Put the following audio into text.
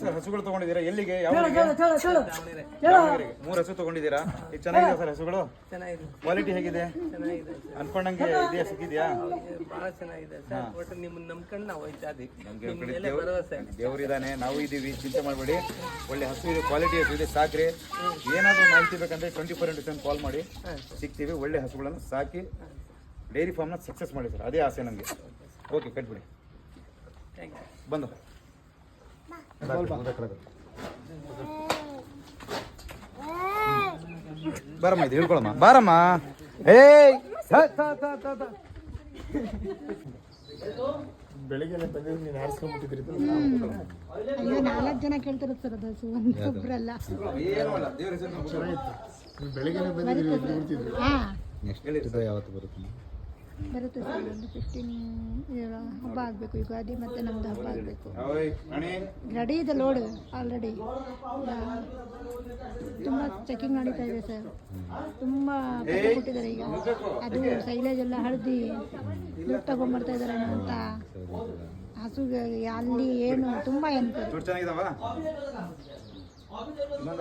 Sir ಹಸುಗಳು ತಗೊಂಡಿದ್ದೀರಾ? ಎಲ್ಲಿಗೆ? ಯಾವ. ಮೂರು ಹಸು ತಗೊಂಡಿದ್ದೀರಾ? ಈಗ ಚೆನ್ನಾಗಿದೆ ಸರ್ ಹಸುಗಳು? ಚೆನ್ನಾಗಿದೆ. ಕ್ವಾಲಿಟಿ ಹೇಗಿದೆ? ಚೆನ್ನಾಗಿದೆ. ಅನ್ಕೊಂಡಂಗೆ ಇದೆಯಾ ಸಿಕ್ಕಿದ್ಯಾ? ಬಹಳ ಚೆನ್ನಾಗಿದೆ ಸರ್. ಒಟ್ಟು ನಿಮ್ಮನ್ನ ನಂಬ್ಕೊಂಡು ನಾವು ಹೋಯ್ತಾ ಇದೀವಿ ನಿಮ್ಮ ಕಡೆ ಮೇಲೆ ದೇವ್ರು- ಭರವಸೆ. ದೇವ್ರಿದಾನೆ ನಾವು ಇದ್ದೀವಿ ಚಿಂತೆ ಮಾಡಬೇಡಿ. ಒಳ್ಳೆ ಹಸು ಇದೆ ಕ್ವಾಲಿಟಿ ಹಸು ಇದೆ ಸಾಕ್ರಿ. ಏನಾದರೂ ಮಾಹಿತಿ ಬೇಕಂದ್ರೆ twenty four into seven call ಮಾಡಿ ಸಿಗ್ತೀವಿ. ಒಳ್ಳೆ ಹಸುಗಳನ್ನು ಸಾಕಿ ಡೈರಿ ಫಾರ್ಮ್ನ ಸಕ್ಸಸ್ ಮಾಡಿ ಸರ್. ಅದೇ ಆಸೆ ನಮಗೆ. ಓಕೆ ಕಟ್ಬಿಡಿ. ಬಂದು. ಬಾರಮ್ಮ ಇದು ಹೇಳ್ಕೊಳಮ್ಮ. ಬಾರಮ್ಮ. ಏಯ್. ಬೆಳಿಗ್ಗೆ ಬಂದಿದ್ದು ನೀನು ಹಾರಿಸ್ಕೊಂಡ್ಬಿಟ್ಟಿದ್ರಿ ಅಯ್ಯೋ ನಾಲ್ಕು ಜನ ಕೇಳ್ತಿರೋದು ಸರ್ ಅದು ಬಿಡ್ತಿದ್ರಿ ಹಾಂ. ಹೇಳಿರಿ ಯಾವತ್ತು ಬರುತ್ತೆ? ಬರುತ್ತೆ ಸರ್, ಒಂದು ಫಿಫ್ಟೀನ್ ಹಬ್ಬ ಆಗಬೇಕು. ಯುಗಾದಿ ಮತ್ತು ನಮ್ದು ಹಬ್ಬ ಆಗಬೇಕು. ರೆಡಿ ಇದೆ ಲೋಡ್ ಆಲ್ರೆಡಿ ತುಂಬ ಚೆಕಿಂಗ್ ನಡೀತಾ ಇದೆ ಸರ್. ತುಂಬ ಕೊಟ್ಟಿದ್ದಾರೆ ಈಗ. ಅದು ಸೈಲೇಜ್ ಎಲ್ಲ ಹಳದಿ ದುಡ್ಡು ತಗೊಂಡ್ಬರ್ತಾ ಇದ್ದಾರೆ ಅಂತ. ಹಸುಗೆ ಅಲ್ಲಿ ಏನು ತುಂಬ ಏನು